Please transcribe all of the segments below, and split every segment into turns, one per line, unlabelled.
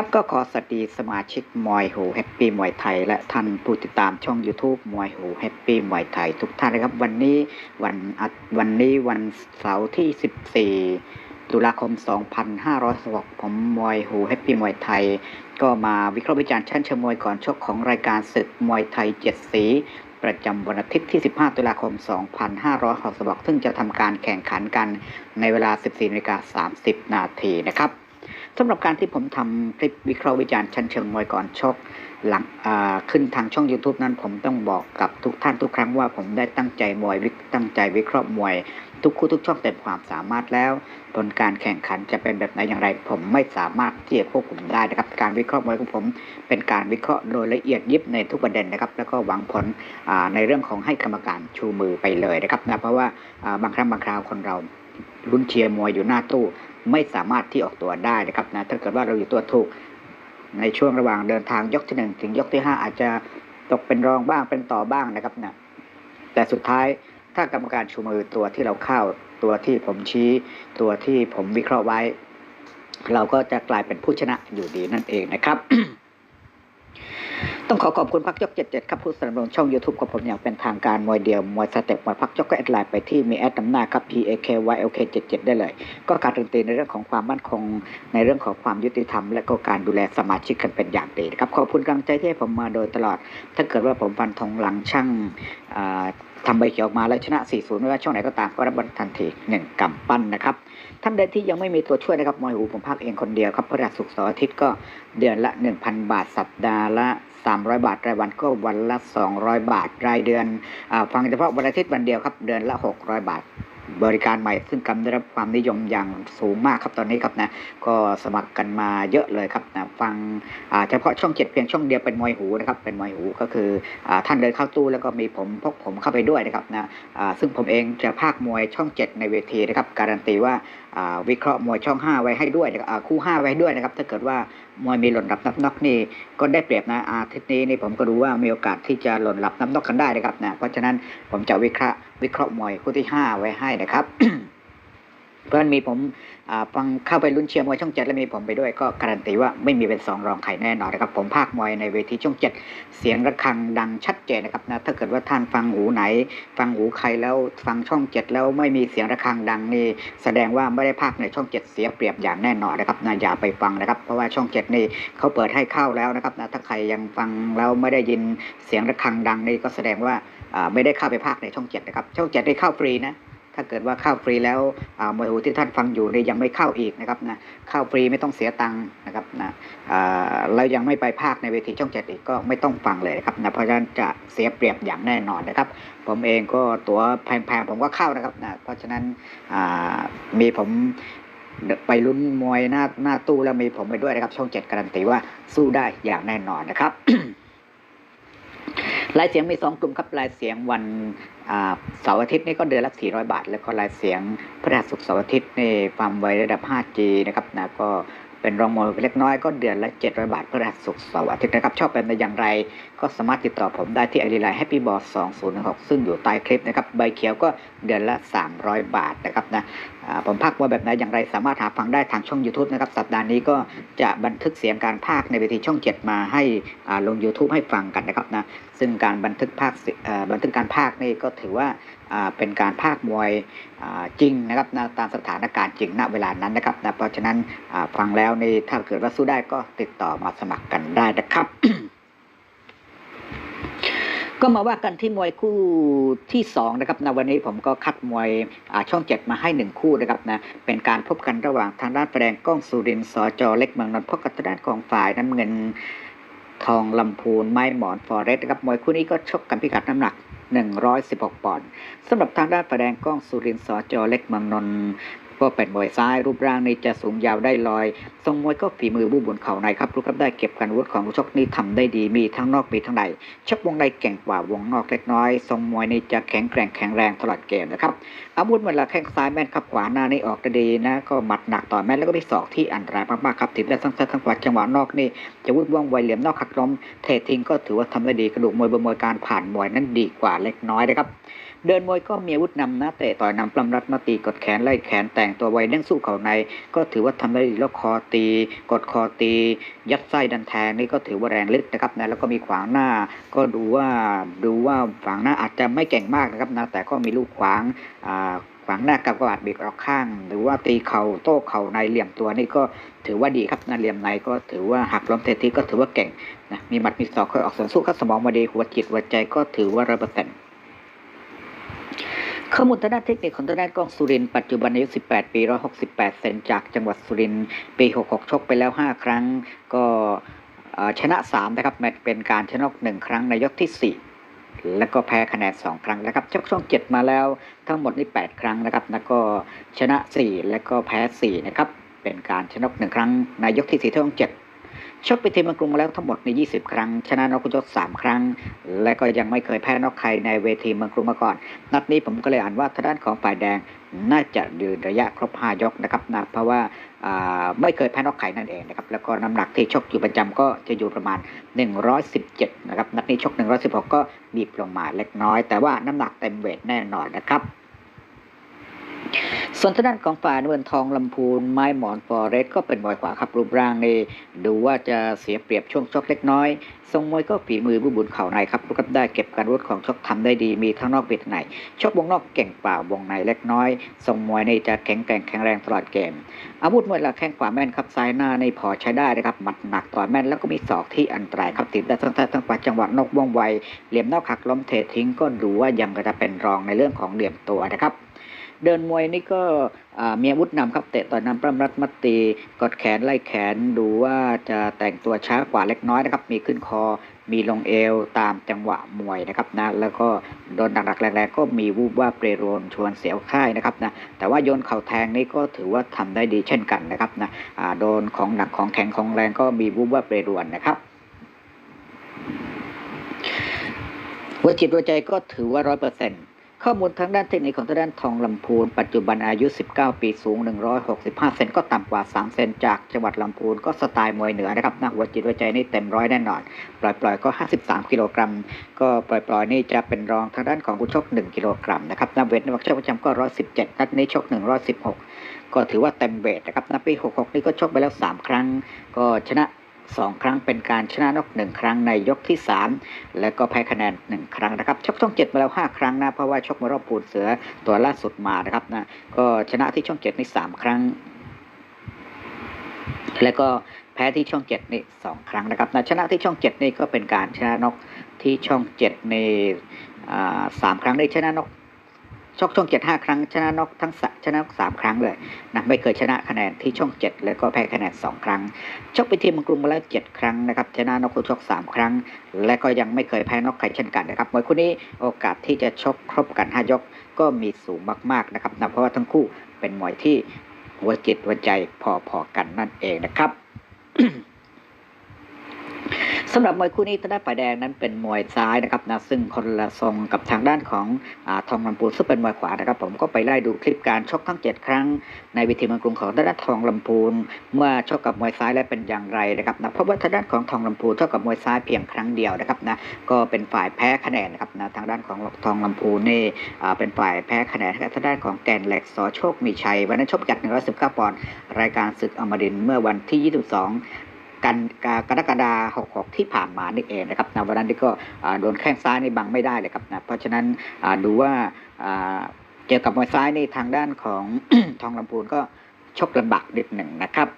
ครับก็ขอสวัสดีสมาชิกมวยหูแฮปปี้มวยไทย และท่านผู้ติดตามช่อง YouTube มวยหูแฮปปี้มวยไทย ทุกท่านนะครับ วันนี้วันอาทวันนี้วันเสาร์ที่ 14 ตุลาคม 2566ผมมวยหูแฮปปี้มวยไทย ก็มาวิเคราะห์วิจารณ์ชั้นเชิงมวยก่อนชกของรายการศึกมวยไทย 7 สีประจำวันอาทิตย์ที่ 15 ตุลาคม 2566ซึ่งจะทำการแข่งขันกันในเวลา 14นาฬิกา30 นาทีนะครับ สำหรับการที่ผมทำคลิปวิเคราะห์วิจารณ์ชั้นเชิงมวยก่อนชกหลังขึ้นทางช่อง YouTube นั้นผมต้องบอกกับทุกท่านทุกครั้งว่าผมได้ตั้งใจมวยตั้งใจวิเคราะห์มวย ทุกคู่ทุกช่องเต็มความสามารถแล้วผลการแข่งขันจะเป็นแบบไหนอย่างไร ผมไม่สามารถที่จะควบคุมได้นะครับ การวิเคราะห์มวยของผม เป็นการวิเคราะห์โดยละเอียดยิบในทุกประเด็นนะครับ แล้วก็หวังผลในเรื่องของให้กรรมการชูมือไปเลยนะครับนะเพราะว่าอ่าบางครั้งบางคราวคนเราลุ้นเชียร์มวยอยู่หน้าตู้ ไม่สามารถที่ออกตัวได้นะครับนะถ้าเกิดว่าเราอยู่ตัวถูกในช่วงระหว่างเดินทางยกที่หนึ่งถึงยกที่ห้าอาจจะตกเป็นรองบ้างเป็นต่อบ้างนะครับนะแต่สุดท้ายถ้ากรรมการชูมือตัวที่เราเข้าตัวที่ผมชี้ตัวที่ผมวิเคราะห์ไว้ เราก็จะกลายเป็นผู้ชนะอยู่ดีนั่นเองนะครับ ต้องขอขอบคุณพักยก77ครับผู้สนับสนุนช่อง YouTube ของผมอย่างเป็นทางการมวยเดียว มวยสเต็ปมวยพักยกก็แอดไลน์ไปที่มีแอดนำหน้าครับ P A K Y L K 77ได้เลย ก็การันตีในเรื่องของความมั่นคง ในเรื่องของความยุติธรรม และก็การดูแลสมาชิกกันเป็นอย่างดีครับขอบคุณกำลังใจที่ให้ผมมาโดยตลอด ถ้าเกิดว่าผมฟันธงหลังช่าง ทำใบเขียวออกมาแล้วชนะ40ไม่ว่าช่องไหนก็ตามก็รับบอลทันที1กำปั้นนะครับ ท่านใดที่ยังไม่มีตัวช่วยนะครับมอยหูผมพักเองคนเดียวครับพฤหัสศุกร์เสาร์อาทิตย์ก็เดือนละ 1,000 บาทสัปดาห์ละ 300 บาทรายวันก็วันละ 200 บาทรายเดือนอฟังเฉพาะวันอาทิตย์วันเดียวครับเดือนละ 600 บาท บริการใหม่ ซึ่งกำลังได้รับความนิยมอย่างสูงมากครับตอนนี้ครับนะก็สมัครกันมาเยอะเลยครับนะฟังเฉพาะช่องเจ็ดเพียงช่องเดียวเป็นมวยหูนะครับเป็นมวยหูก็คืออท่านเดินเข้าตู้แล้วก็มีผมพกผมเข้าไปด้วยนะครับนะซึ่งผมเองจะภาคมวยช่องเจ็ดในเวทีนะครับการันตีว่าวิเคราะห์มวยช่อง 5 ไว้ให้ด้วยคู่5ไว้ด้วยนะครับถ้าเกิดว่ามวยมีหล่นหลับนับน็อกนี่ก็ได้เปรียบนะอาทิตย์นี้นี่ผมก็รู้ว่ามีโอกาสที่จะหล่นหลับนับน็อกกันได้นะครับนะเพราะฉะนั้นผมจะวิเคราะห์วิเคราะห์มวยคู่ที่ 5 ไว้ให้นะครับ เพราะฉะนั้นมีผมฟังเข้าไปลุ้นเชียร์มวยช่องเจ็ดแล้วมีผมไปด้วยก็การันตีว่าไม่มีเป็นสองรองใครแน่นอนนะครับ ผมภาคมวยในเวทีช่องเจ็ดเสียงระฆังดังชัดเจนนะครับนะถ้าเกิดว่าท่านฟังหูไหน ฟังหูใครแล้วฟังช่องเจ็ดแล้วไม่มีเสียงระฆังดังนี่แสดงว่าไม่ได้ภาคในช่องเจ็ดเสียเปรียบอย่างแน่นอนนะครับนะอย่าไปฟังนะครับเพราะว่าช่องเจ็ดนี่เขาเปิดให้เข้าแล้วนะครับนะถ้าใครยังฟังแล้วไม่ได้ยินเสียงระฆังดังนี่ก็แสดงว่าอ่าไม่ได้เข้าไปภาคในช่องเจ็ดนะครับช่องเจ็ดได้เข้าฟรีนะ ถ้าเกิดว่าเข้าฟรีแล้วมวยหูที่ท่านฟังอยู่เนี่ยยังไม่เข้าอีกนะครับนะเข้าฟรีไม่ต้องเสียตังค์นะครับนะอ่าแล้วยังไม่ไปภาคในเวทีช่องเจ็ดอีกก็ไม่ต้องฟังเลยครับนะเพราะฉะนั้นจะเสียเปรียบอย่างแน่นอนนะครับ ผมเองก็ตัวแพงๆผมก็เข้านะครับนะเพราะฉะนั้นมีผมไปลุ้นมวยหน้าหน้าตู้แล้วมีผมไปด้วยนะครับ ช่องเจ็ดการันตีว่าสู้ได้อย่างแน่นอนนะครับ รายเสียงมีสองกลุ่มครับรายเสียงวันเสาร์อาทิตย์นี่ก็เดือนละ 400 บาท แล้วก็รายเสียงพฤหัสศุกร์เสาร์อาทิตย์นี่ความไวระดับ 5G นะครับนะก็เป็นรองมวยเล็กน้อยก็เดือนละ 700 บาทพฤหัสศุกร์เสาร์อาทิตย์นะครับ ชอบเป็นอย่างไรก็สามารถติดต่อผมได้ที่ไอดีไลน์ Happy Boss 2016ซึ่งอยู่ใต้คลิปนะครับใบเขียวก็เดือนละ 300 บาทนะครับนะผมพักว่าแบบไหนอย่างไรสามารถหาฟังได้ทางช่อง YouTube นะครับ สัปดาห์นี้ก็จะบันทึกเสียงการพากในเวทีช่อง 7 มาให้ลง YouTube ให้ฟังกันนะครับนะซึ่งการบันทึกภาคบันทึกการภาคนี่ก็ถือว่าเป็นการภาคมวยจริงนะครับนะตามสถานการณ์จริงณเวลานั้นนะครับนะเพราะฉะนั้นฟังแล้วนี่ถ้าเกิดว่าสู้ได้ก็ติดต่อมาสมัครกันได้นะครับ ก็มาว่ากันที่มวยคู่ที่สองนะครับในวันนี้ผมก็คัดมวยช่องเจ็ดมาให้หนึ่งคู่นะครับนะเป็นการพบกันระหว่างทางด้านแสดงกล้องสุรินทร์สจเล็กเมืองนนท์พบกับทางด้านของฝ่ายน้ำเงินทองลำพูนไม้หมอนฟอเรสต์นะครับมวยคู่นี้ก็ชกกันพิกัดน้ำหนัก 116 ปอนด์สำหรับทางด้านประแดงกล้องสุรินทร์สจเล็กเมืองนนท์ ก็เป็นมวยซ้ายรูปร่างนี้จะสูงยาวได้ลอย ทรงมวยก็ฝีมือบูบนเข่าในครับรูปรับได้เก็บกันวุธของชกนี่ทำได้ดีมีทั้งนอกมีทั้งในชกวงในเก่งกว่าวงนอกเล็กน้อย ทรงมวยนี่จะแข็งแกร่งแข็งแรงตลอดเกมนะครับอาวุธเวลาแข้งซ้ายแม่นครับขวาหน้านี่ออกได้ดีนะก็หมัดหนักต่อแม่นแล้วก็มีศอกที่อันตรายมากๆครับถีบได้ทั้งซ้ายทั้งขวาจังหวะนอกนี่จะวุดว่องไวเหลี่ยมนอกขักล้มเททิ้งก็ถือว่าทำได้ดีกระดูกมวยบนมวยการผ่านมวยนั้นดีกว่าเล็กน้อยนะครับ เดินมวยก็มีอาวุธนำนะเตะต่อยนำปล้ำรัดมาตีกดแขนไล่แขนแต่งตัวไวเล่งสู้เข่าใน ก็ถือว่าทำได้ดีแล้วคอตี กดคอตี ยัดไส้ดันแทงนี่ก็ถือว่าแรงลึกนะครับนะแล้วก็มีขวางหน้า ก็ดูว่าดูว่าฝั่งหน้าอาจจะไม่เก่งมากนะครับนะแต่ก็มีลูกขวางอ่าขวางหน้ากับกวาดบีบออกข้าง หรือว่าตีเข่าโต้เข่าในเหลี่ยมตัวนี่ก็ถือว่าดีครับนะเหลี่ยมในก็ถือว่าหักล้มเททีก็ถือว่าเก่งนะมีหมัดมีศอกคอยออกสวนสู้ครับสมองมาดีหัวจิตหัวใจก็ถือว่าร้อยเปอร์เซ็นต์ ข้อมูลทางด้านเทคนิคของทางด้านกล้องสุรินปัจจุบันอายุ 18 ปี 168 เซนจากจังหวัดสุรินปี 66 ชกไปแล้ว 5 ครั้ง ก็ชนะ 3 นะครับแมตช์เป็นการชนะ1ครั้งในยกที่ 4แล้วก็แพ้คะแนน 2 ครั้งนะครับชกช่อง 7 มาแล้วทั้งหมดนี่ 8 ครั้งนะครับ แล้วก็ชนะ 4 แล้วก็แพ้ 4 นะครับ เป็นการชนะ1ครั้งในยกที่4ช่อง 7 ชกไปทีมเมืองกรุงมาแล้วทั้งหมดใน 20 ครั้ง ชนะนอกกุยศ3 ครั้ง และก็ยังไม่เคยแพ้นอกใครในเวทีเมืองกรุงมาก่อน นัดนี้ผมก็เลยอ่านว่าทางด้านของฝ่ายแดงน่าจะยืนระยะครบ 5 ยกนะครับนะเพราะว่าอ่าไม่เคยแพ้นอกไข่นั่นเองนะครับแล้วก็น้ำหนักที่ชกอยู่ประจำก็จะอยู่ประมาณ 117 นะครับนัดนี้ชก 116 ก็บีบลงมาเล็กน้อย แต่ว่าน้ำหนักเต็มเวทแน่นอนนะครับ ส่วนทางด้านของฝ่ายเมืองทองลำพูนไม้หมอนฟอเรสต์ก็เป็นมวยขวาครับรูปร่างนี่ดูว่าจะเสียเปรียบช่วงชกเล็กน้อยทรงมวยก็ฝีมือบุบุญเข่าในครับลูกกับได้เก็บการวุฒของชกทำได้ดีมีทั้งนอกเวทในชกวงนอกเก่งเปล่าวงในเล็กน้อยทรงมวยนี่จะแข็งแกร่งแข็งแรงตลอดเกม อาวุธมวยหลักแข้งขวาแม่นครับซ้ายหน้าในพอใช้ได้นะครับหมัดหนักต่อยแม่นแล้วก็มีศอกที่อันตรายครับติดได้ทั้งท้ายทั้งขวาจังหวะนอกว่องไวเหลี่ยมนอกหักล้มเททิ้งก็ดูว่ายังจะเป็นรองในเรื่องของเหลี่ยมตัวนะครับ เดินมวยนี่ก็มีอาวุธนำครับเตะต่อยนำปล้ำรัดมัดตีกดแขนไล่แขนดูว่าจะแต่งตัวช้ากว่าเล็กน้อยนะครับ มีขึ้นคอมีลงเอวตามจังหวะมวยนะครับนะแล้วก็โดนหนักๆแรงๆก็มีวูบว่าเปรโรนชวนเสียวค่ายนะครับนะแต่ว่าโยนเข่าแทงนี่ก็ถือว่าทำได้ดีเช่นกันนะครับนะอ่าโดนของหนักของแข็งของแรงก็มีวูบว่าเปรโรนนะครับหัวจิตหัวใจก็ถือว่าร้อยเปอร์เซ็นต์ ข้อมูลทางด้านเทคนิคของทางด้านทองลำพูน ปัจจุบันอายุ 19 ปีสูง 165 เซนก็ต่ำกว่า 3 เซนจากจังหวัดลำพูน ก็สไตล์มวยเหนือนะครับนะหัวจิตหัวใจนี่เต็มร้อยแน่นอน ปล่อยๆ ก็ 53 กิโลกรัม ก็ปล่อยๆ นี่จะเป็นรองทางด้านของผู้ชก 1 กิโลกรัมนะครับนักเวทนักชกประจำก็ 117 นัดนี้ชก 116 ก็ถือว่าเต็มเวทนะครับนับปี 66 นี่ก็ชกไปแล้ว 3 ครั้ง ก็ชนะ 2 ครั้งเป็นการชนะนกหนึ่งครั้งในยกที่ 3 แล้วก็แพ้คะแนน 1 ครั้งนะครับชกช่องเจ็ดมาแล้ว 5 ครั้งนะเพราะว่าชกมารอบปูนเสือตัวล่าสุดมานะครับนะก็ชนะที่ช่องเจ็ดในสามครั้ง แล้วก็แพ้ที่ช่องเจ็ดนี่สองครั้งนะครับนะชนะที่ช่องเจ็ดนี่ก็เป็นการชนะนกที่ช่องเจ็ดในสามครั้งได้ชนะนก ชกช่องเจ็ดห้าครั้งชนะนอกทั้งชนะนกสามครั้งเลยนะไม่เคยชนะคะแนนที่ช่องเจ็ดแล้วก็แพ้คะแนนสองครั้งชกไปทีมเมืองกรุงมาแล้วเจ็ดครั้งนะครับชนะนอกคู่ชกสามครั้ง และก็ยังไม่เคยแพ้นอกใครเช่นกันนะครับมวยคู่นี้โอกาสที่จะชกครบกันห้ายกก็มีสูงมากๆนะครับนะเพราะว่าทั้งคู่เป็นมวยที่หัวจิตหัวใจพอๆกันนั่นเองนะครับ สำหรับมวยคู่นี้ทางด้านฝ่ายแดงนั้นเป็นมวยซ้ายนะครับนะซึ่งคนละทรงกับทางด้านของอทองลำพูนซึ่งเป็นมวยขวานะครับ ผมก็ไปไล่ดูคลิปการชกทั้ง 7 ครั้ง ในวิธีเมืองกรุงของทางด้านทองลำพูนเมื่อชกกับมวยซ้ายแล้วเป็นอย่างไรนะครับนะเพราะว่าทางด้านของทองลำพูนชกกับมวยซ้ายเพียงครั้งเดียวนะครับนะก็เป็นฝ่ายแพ้คะแนนนะครับนะทางด้านของทองลำพูนนี่เป็นฝ่ายแพ้คะแนนทางด้านของแกนเหลกสอโชคมีชัยวันนั้นชกจัด119ปอนด์รายการศึกอมรินทร์เมื่อวันที่ 22 กันกากรกฎาคม66ที่ผ่านมานี่เองนะครับนะวันนั้นนี่ก็โดนแข้งซ้ายนี่บังไม่ได้เลยครับนะเพราะฉะนั้นดูว่าเจอกับมวยซ้ายในทางด้านของทองลำพูนก็ชกลำบากนิดหนึ่งนะครับ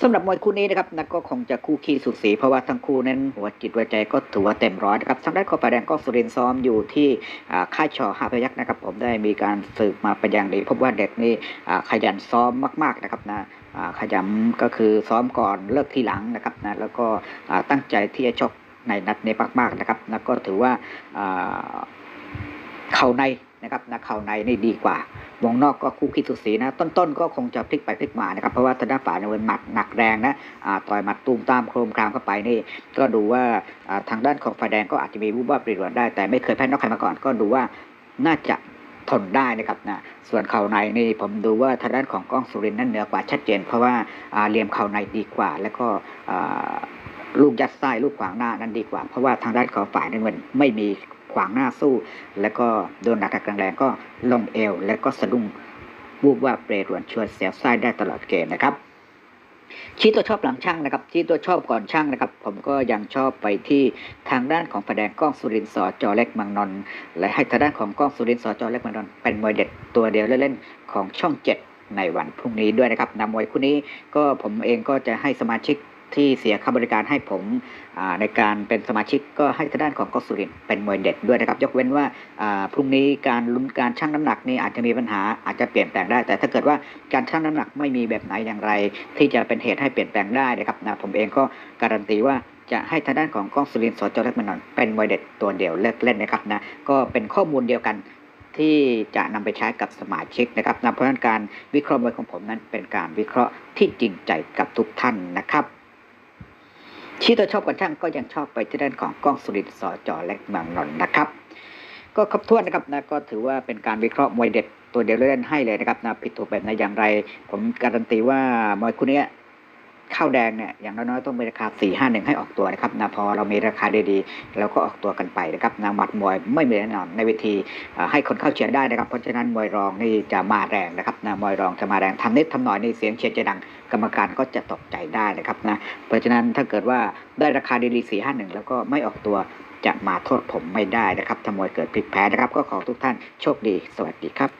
สำหรับมวยคู่นี้นะครับนะก็คงจะคู่ขี้สุดสีเพราะว่าทั้งคู่นั้นหัวจิตหัวใจก็ถือว่าเต็มร้อยนะครับทางด้านของฝ่าแดงก็สุรินซ้อมอยู่ที่อ่าค่ายชอห้าพยักษ์นะครับ ผมได้มีการสืบมาเป็นอย่างดีพบว่าเด็กนี่ขยันซ้อมมาก ๆนะครับนะ ขยำก็คือซ้อมก่อนเลิกทีหลังนะครับนะแล้วก็ตั้งใจที่จะชกในนัดนี้มากๆนะครับนะก็ถือว่าเข่าในนะครับนะเข่าในนี่ดีกว่าวงนอกก็คู่ขี้สุดสีนะ ต้นๆก็คงจะพลิกไปพลิกมานะครับเพราะว่าทางด้านฝ่ายในวันหมัดหนักแรงนะต่อยหมัดตูมตามโครมครามเข้าไปนี่ ก็ดูว่าทางด้านของฝ่ายแดงก็อาจจะมีวูบว่าปรีดวนได้แต่ไม่เคยแพ้นอกใครมาก่อนก็ดูว่าน่าจะ ทนได้นะครับนะส่วนเข่าในนี่ผมดูว่าทางด้านของกล้องสุรินนั้นเหนือกว่าชัดเจน เพราะว่าเหลี่ยมเข่าในดีกว่า แล้วก็ลูกยัดไส้ลูกขวางหน้านั้นดีกว่า เพราะว่าทางด้านของฝ่ายนั้นมันไม่มีขวางหน้าสู้ แล้วก็โดนหนักแรงก็ลงเอว แล้วก็สะดุ้งวูบว่าเปรตรวนชวนเสียวไส้ได้ตลอดเกมนะครับ ชี้ตัวชอบหลังช่างนะครับชี้ตัวชอบก่อนช่างนะครับ ผมก็ยังชอบไปที่ทางด้านของแผดงกล้องสุรินทร์สอจอเล็กมังนนและให้ทางด้านของกล้องสุรินทร์สอจอเล็กมังนนเป็นมวยเด็ดตัวเดียวเล่นๆของช่องเจ็ดในวันพรุ่งนี้ด้วยนะครับนำมวยคู่นี้ก็ผมเองก็จะให้สมาชิก ที่เสียค่าบริการให้ผมในการเป็นสมาชิกก็ให้ทางด้านของกล้องสุรินเป็นมวยเด็ดด้วยนะครับ ยกเว้นว่าพรุ่งนี้การลุ้นการชั่งน้ำหนักนี่อาจจะมีปัญหาอาจจะเปลี่ยนแปลงได้ แต่ถ้าเกิดว่าการชั่งน้ำหนักไม่มีแบบไหนอย่างไร ที่จะเป็นเหตุให้เปลี่ยนแปลงได้นะครับนะผมเองก็การันตีว่าจะให้ทางด้านของกล้องสุรินทร์สจเล็กมันนอนเป็นมวยเด็ดตัวเดียวเลิกเล่นนะครับนะก็เป็นข้อมูลเดียวกันที่จะนำไปใช้กับสมาชิกนะครับนะเพราะฉะนั้นการวิเคราะห์มวยของผมนั้นเป็นการวิเคราะห์ที่จริงใจกับทุกท่านนะครับ ชี้ตัวชอบกันช่างก็ยังชอบไปที่ด้านของกล้องสุรินทร์สจเล็กเมืองนนนะครับ ก็ครบถ้วนนะครับนะก็ถือว่าเป็นการวิเคราะห์มวยเด็ดตัวเดียวเล่นให้เลยนะครับนะผิดถูกแบบไหนอย่างไร ผมการันตีว่ามวยคู่เนี้ย ข้าวแดงเนี่ยอย่างน้อยๆต้องมีราคา 4 5 1 ให้ออกตัวนะครับนะพอเรามีราคาดีๆเราก็ออกตัวกันไปนะครับนะหมัดมวยไม่มีแน่นอนในเวทีให้คนเข้าเชียร์ได้นะครับ เพราะฉะนั้นมวยรองนี่จะมาแรงนะครับนะมวยรองจะมาแรงทำนิดทำหน่อยในเสียงเชียร์จะดังกรรมการก็จะตกใจได้นะครับนะเพราะฉะนั้นถ้าเกิดว่าได้ราคาดีๆ4 5 1 แล้วก็ไม่ออกตัวจะมาโทษผมไม่ได้นะครับถ้ามวยเกิดพลิกแพ้นะครับ ก็ขอทุกท่านโชคดี สวัสดีครับ